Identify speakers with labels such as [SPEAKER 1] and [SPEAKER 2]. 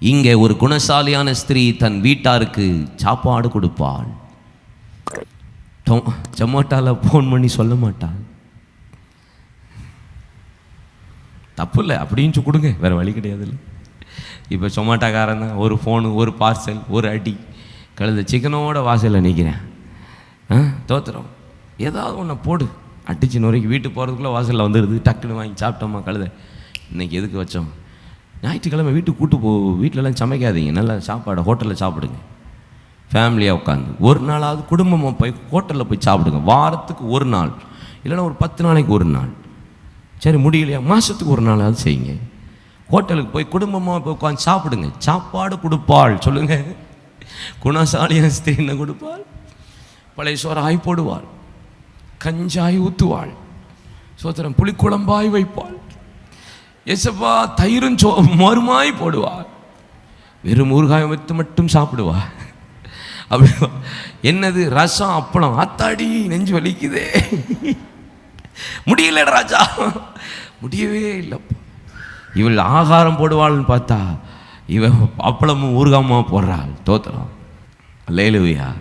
[SPEAKER 1] இங்கே ஒரு குணசாலியான ஸ்திரீ தன் வீட்டாருக்கு சாப்பாடு கொடுப்பாள். டொ- ஃபோன் பண்ணி சொல்ல மாட்டாள். தப்பு இல்லை அப்படின்னு கொடுங்க வேறு வழி கிடையாதுல்ல இப்போ சொமாட்டோக்காரன் தான் ஒரு ஃபோனு ஒரு பார்சல் ஒரு அடி கழுத சிக்கனோட வாசலில் நிற்கிறேன் ஆ தோத்துறோம் ஏதாவது ஒன்று போடு. அடிச்சு நொறுக்கி வீட்டுக்கு போகிறதுக்குள்ளே வாசலில் வந்துடுது டக்குன்னு வாங்கி சாப்பிட்டோமா கழுத. இன்னைக்கு எதுக்கு வச்சோம்? ஞாயிற்றுக்கிழமை வீட்டுக்கு கூட்டு போ வீட்டிலலாம் சமைக்காதீங்க. நல்லா சாப்பாடு ஹோட்டலில் சாப்பிடுங்க. ஃபேமிலியாக உட்காந்து. ஒரு நாளாவது குடும்பமாக போய் ஹோட்டலில் போய் சாப்பிடுங்க. வாரத்துக்கு ஒரு நாள். இல்லைன்னா ஒரு பத்து நாளைக்கு ஒரு நாள். சரி முடியலையா? மாதத்துக்கு ஒரு நாளாவது செய்யுங்க. ஹோட்டலுக்கு போய் குடும்பமாக போய் உட்காந்து சாப்பிடுங்க. சாப்பாடு கொடுப்பாள். சொல்லுங்கள் குணசாலியான ஸ்திரீனை கொடுப்பாள்? பழைய சோறாய் போடுவாள். கஞ்சாய் ஊற்றுவாள் சோத்திரம் புளிக்குழம்பாய் வைப்பாள். எசப்பா தயிரும் சோ மறுமாய் போடுவாள் வெறும் ஊறுகாயம் வைத்து மட்டும் சாப்பிடுவா. அப்படி என்னது ரசம் அப்பளம் ஆத்தாடி நெஞ்சு வலிக்குதே. முடியல ராஜா. முடியவே இல்லைப்பா. இவள் ஆகாரம் போடுவாள்னு பார்த்தா இவன் அப்பளமும் ஊறுகாமா போடுறாள் தோத்துறான் லேலுவியா